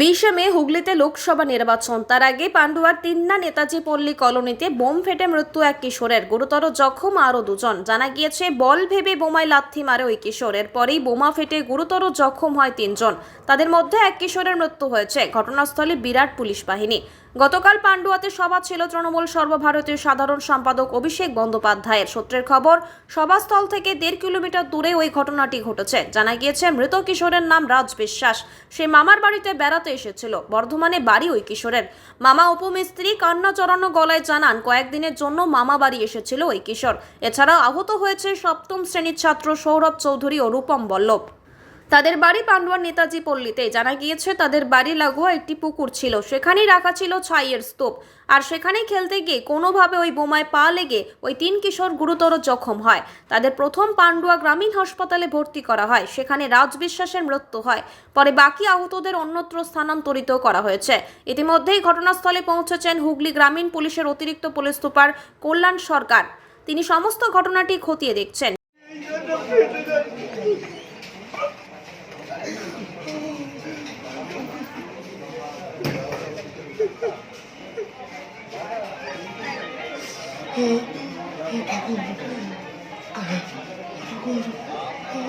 বিশে মে হুগলিতে লোকসভা নির্বাচন। তার আগে পান্ডুয়ার তিন্না নেতাজি পল্লী কলোনিতে বোম ফেটে মৃত্যু এক কিশোরের। গুরুতর জখম আরও দুজন। জানা গিয়েছে, বল ভেবে বোমায় লাথি মারে ওই কিশোরের পরেই বোমা ফেটে গুরুতর জখম হয় তিনজন। তাদের মধ্যে এক কিশোরের মৃত্যু হয়েছে। ঘটনাস্থলে বিরাট পুলিশ বাহিনী। গতকাল পান্ডুয়াতে সভা ছিল তৃণমূল সর্বভারতীয় সাধারণ সম্পাদক অভিষেক বন্দ্যোপাধ্যায়ের। সূত্রের খবর, সভাস্থল থেকে দেড় কিলোমিটার দূরে ওই ঘটনাটি ঘটেছে। জানা গিয়েছে, মৃত কিশোরের নাম রাজ বিশ্বাস। সে মামার বাড়িতে বেড়াতে এসেছিল। বর্ধমানে বাড়ি ওই কিশোরের। মামা উপমিস্ত্রি কান্না চড়ানো গলায় জানান, কয়েকদিনের জন্য মামা বাড়ি এসেছিল ওই কিশোর। এছাড়া আহত হয়েছে সপ্তম শ্রেণির ছাত্র সৌরভ চৌধুরী ও রূপম বল্লভ। তাদের বাড়ি পান্ডুয়ার নেতাজি পল্লীতে। জানা গিয়েছে, তাদের বাড়ি লাগোয়া একটি পুকুর ছিল। সেখানেই রাখা ছিল ছাইয়ের স্তূপ। আর সেখানেই খেলতে গিয়ে কোনোভাবে ওই বোমায় পা লেগে ওই তিন কিশোর গুরুতর জখম হয়। তাদের প্রথম পান্ডুয়া গ্রামীণ হাসপাতালে ভর্তি করা হয়। সেখানে রাজ বিশ্বাসের মৃত্যু হয়। পরে বাকি আহতদের অন্যত্র স্থানান্তরিত করা হয়েছে। ইতিমধ্যেই ঘটনাস্থলে পৌঁছেছেন হুগলি গ্রামীণ পুলিশের অতিরিক্ত পুলিশ সুপার কল্যাণ সরকার। তিনি সমস্ত ঘটনাটি খতিয়ে দেখছেন। ঠাকুর